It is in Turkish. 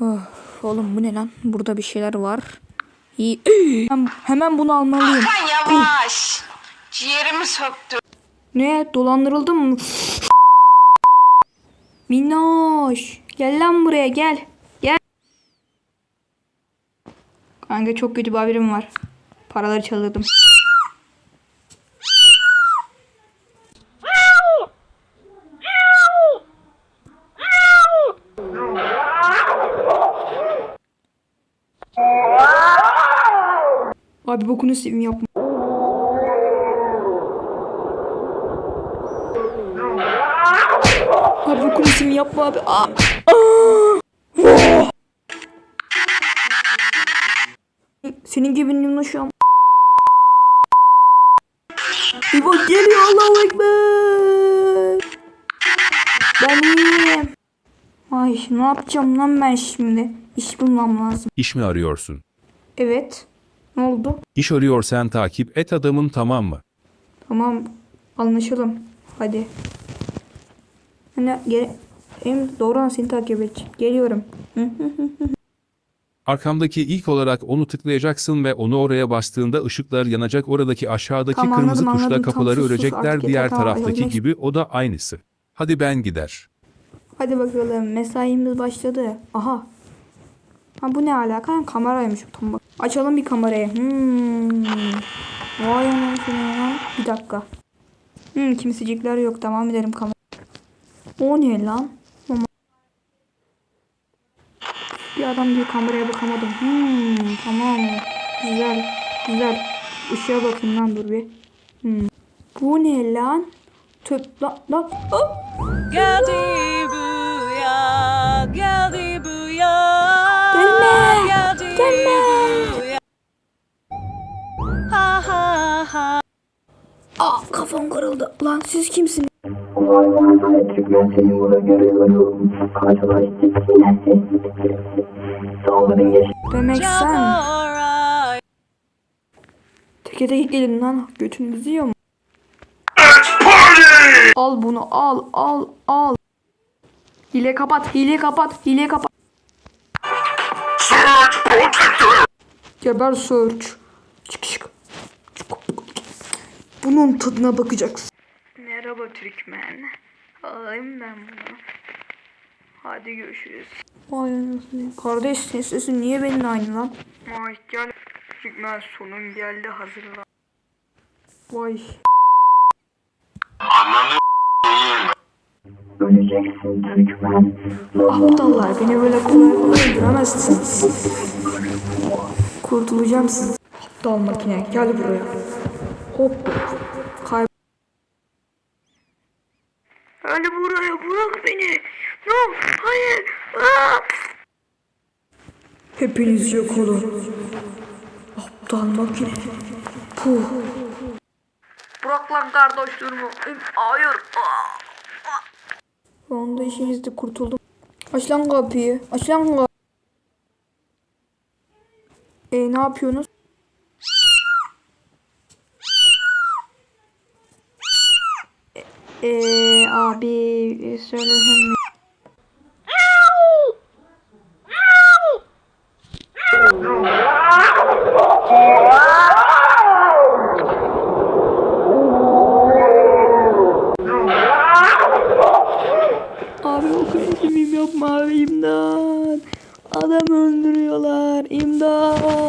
dakika oğlum bu ne lan? Burada bir şeyler var. İyi. Hemen, hemen bunu almalıyım. Hakan yavaş. Ciğerimi söktü. Ne? Dolandırıldım mı? Minnoş. Gel lan buraya gel. Gel. Kanka çok kötü bir haberim var. Paraları çalırdım. Abi bokunu seveyim yapma. Abi bokunu seveyim yapma abi. Aa. Aa. Senin gibi minnoşum. İbo geliyor Allahu Ekber. Ben iyiyim. Ay ne yapacağım lan ben şimdi? İş bulmam lazım. İş mi arıyorsun? Evet. Ne oldu? İş arıyorsan takip et adamım tamam mı? Tamam anlaşalım. Hadi. Hani gel hem doğru an seni takip edeceğim. Geliyorum. Arkamdaki ilk olarak onu tıklayacaksın ve onu oraya bastığında ışıklar yanacak oradaki aşağıdaki Tamam, kırmızı anladım, tuşla anladım. Tam kapıları sus, sus, örecekler artık diğer yeter, tamam, taraftaki yaklaş. gibi o da aynısı. Hadi ben gider. Hadi bakalım mesaimiz başladı. Aha. Ha bu ne alaka? Ha, Kameraymış bu tam bak. Açalım bir kamerayı. Hmm. Vay anasını. Bir dakika. Hmm, kimsecikler yok. Devam edelim kamera. O ne lan? Bir adam gibi kameraya bakamadım. Hmm, tamam. Güzel. Güzel. Işığa bakayım lan dur bir. Hmm. Bu ne lan? Töp lan lan. Ah! Geldi Ha ha ha. Aa kafam kırıldı. Lan siz kimsiniz? Demek sen. Teke tek gelin lan. Götünüzü yiyor mu? Al bunu al al al. Hile kapat hile kapat hile kapat. Geber search. Bunun tadına bakacaksın. Merhaba Türkmen. Alayım ben bunu. Hadi görüşürüz. Vay anasını. Kardeş senin sesin niye benim aynı lan? Vay gel. Türkmen sonun geldi hazırlan. Vay. Öleceksin Türkmen. Aptallar beni böyle kolay kolay öldüremezsiniz. Kurtulacağım siz. Aptal makine gel buraya. Hop. Kay. Gel buraya bırak beni. No hayır. Aa! Hepiniz yok olun. Aptal makine. Puh. Bırak lan kardeşlerimi. Hayır. Şu anda işinizde kurtuldum. Aç lan kapıyı. Aç lan kapıyı. E ne yapıyorsunuz? E, e, abi e, söylesem mi? Abi o kreşimim yapma abi imdat. Adam öldürüyorlar imdat.